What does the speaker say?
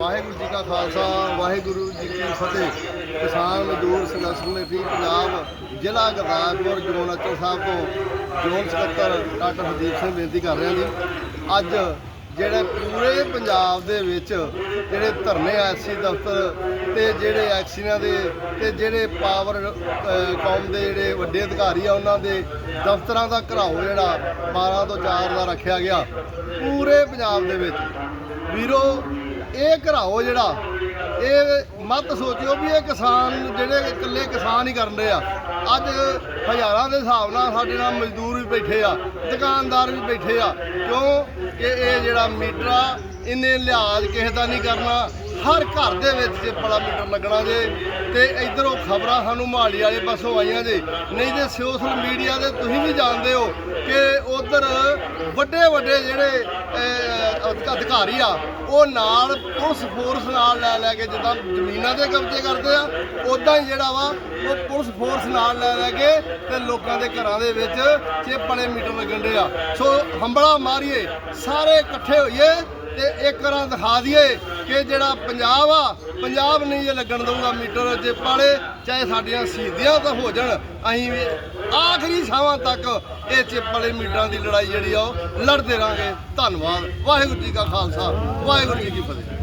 ਵਾਹਿਗੁਰੂ ਜੀ ਕਾ ਖਾਲਸਾ, ਵਾਹਿਗੁਰੂ ਜੀ ਕੀ ਫਤਿਹ। ਕਿਸਾਨ ਮਜ਼ਦੂਰ ਸੰਘਰਸ਼ ਕਮੇਟੀ ਪੰਜਾਬ ਜ਼ਿਲ੍ਹਾ ਗੁਰਦਾਸਪੁਰ, ਜੋਨ ਅਚਲ ਸਾਹਿਬ ਤੋਂ ਜੋਨ ਸਕੱਤਰ ਡਾਕਟਰ ਹਰਦੀਪ ਸਿੰਘ ਬੇਨਤੀ ਕਰ ਰਿਹਾ ਜੀ। ਅੱਜ ਜਿਹੜੇ ਪੂਰੇ ਪੰਜਾਬ ਦੇ ਵਿੱਚ ਜਿਹੜੇ ਧਰਨੇ ਐਸਸੀ ਦਫ਼ਤਰ ਤੇ ਜਿਹੜੇ ਐਕਸੀਆਂ ਦੇ ਤੇ ਜਿਹੜੇ ਪਾਵਰ ਕੌਮ ਦੇ ਜਿਹੜੇ ਵੱਡੇ ਅਧਿਕਾਰੀ ਆ, ਉਹਨਾਂ ਦੇ ਦਫ਼ਤਰਾਂ ਦਾ ਘਰਾਓ ਜਿਹੜਾ 12 ਤੋਂ 4 ਦਾ ਰੱਖਿਆ ਗਿਆ, ਪੂਰੇ ਪੰਜਾਬ ਦੇ ਵਿੱਚ। ਵੀਰੋ, ਇਹ ਘਰਾਓ ਜਿਹੜਾ, ਇਹ ਮਤ ਸੋਚਿਓ ਵੀ ਇਹ ਕਿਸਾਨ ਜਿਹੜੇ ਇਕੱਲੇ ਕਿਸਾਨ ਹੀ ਕਰਨ ਰਹੇ ਆ। ਅੱਜ ਹਜ਼ਾਰਾਂ ਦੇ ਹਿਸਾਬ ਨਾਲ ਸਾਡੇ ਨਾਲ ਮਜ਼ਦੂਰ ਵੀ ਬੈਠੇ ਆ, ਦੁਕਾਨਦਾਰ ਵੀ ਬੈਠੇ ਆ। ਕਿਉਂ? ਕਿ ਇਹ ਜਿਹੜਾ ਮੀਟਰ ਆ ਇਹਨੇ ਲਿਹਾਜ਼ ਕਿਸੇ ਦਾ ਨਹੀਂ ਕਰਨਾ ਹਰ ਘਰ ਦੇ ਵਿੱਚ ਜੇ ਬੜਾ ਮੀਟਰ ਲੱਗਣਾ ਜੇ, ਤੇ ਇਧਰੋਂ ਖਬਰਾਂ ਸਾਨੂੰ ਮਹਾਲੀ ਵਾਲੇ ਪਾਸੋਂ ਆਈਆਂ ਜੇ। ਨਹੀਂ ਤੇ ਸੋਸ਼ਲ ਮੀਡੀਆ ਤੇ ਤੁਸੀਂ ਵੀ ਜਾਣਦੇ ਹੋ ਕਿ ਉਧਰ ਵੱਡੇ ਵੱਡੇ ਜਿਹੜੇ ਅਧਿਕਾਰੀ ਆ, ਉਹ ਨਾਲ ਪੁਲਿਸ ਫੋਰਸ ਨਾਲ ਲੈ ਲੈ ਕੇ ਜਿੱਦਾਂ ਜ਼ਮੀਨਾਂ ਦੇ ਕਬਜ਼ੇ ਕਰਦੇ ਆ ਉਦਾਂ ਹੀ ਜਿਹੜਾ ਵਾ, ਉਹ ਪੁਲਿਸ ਫੋਰਸ ਨਾਲ ਲੈ ਲੈ ਕੇ ਤੇ ਲੋਕਾਂ ਦੇ ਘਰਾਂ ਦੇ ਵਿੱਚ ਚੇਪਲੇ ਮੀਟਰ ਲੱਗਣ ਦੇ ਆ। ਸੋ ਹੰਬੜਾ ਮਾਰੀਏ, ਸਾਰੇ ਇਕੱਠੇ ਹੋਈਏ ਤੇ ਇੱਕ ਵਾਰਾਂ ਦਿਖਾ ਦਈਏ ਕਿ ਜਿਹੜਾ ਪੰਜਾਬ ਆ, ਪੰਜਾਬ ਨਹੀਂ ਇਹ ਲੱਗਣ ਦਊਗਾ ਮੀਟਰ, ਜੇ ਪਾਲੇ ਚਾਹੇ ਸਾਡੀਆਂ ਸ਼ਹੀਦੀਆਂ ਤਾਂ ਹੋ ਜਾਣ। ਅਸੀਂ ਵੀ ਆਖਰੀ ਸਾਹਾਂ ਤੱਕ ਇਹ ਚਿੱਪ ਵਾਲੇ ਮੀਟਰਾਂ ਦੀ ਲੜਾਈ ਜਿਹੜੀ ਆ ਉਹ ਲੜਦੇ ਰਾਂਗੇ ਧੰਨਵਾਦ। ਵਾਹਿਗੁਰੂ ਜੀ ਕਾ ਖਾਲਸਾ, ਵਾਹਿਗੁਰੂ ਜੀ ਕੀ ਫਤਿਹ।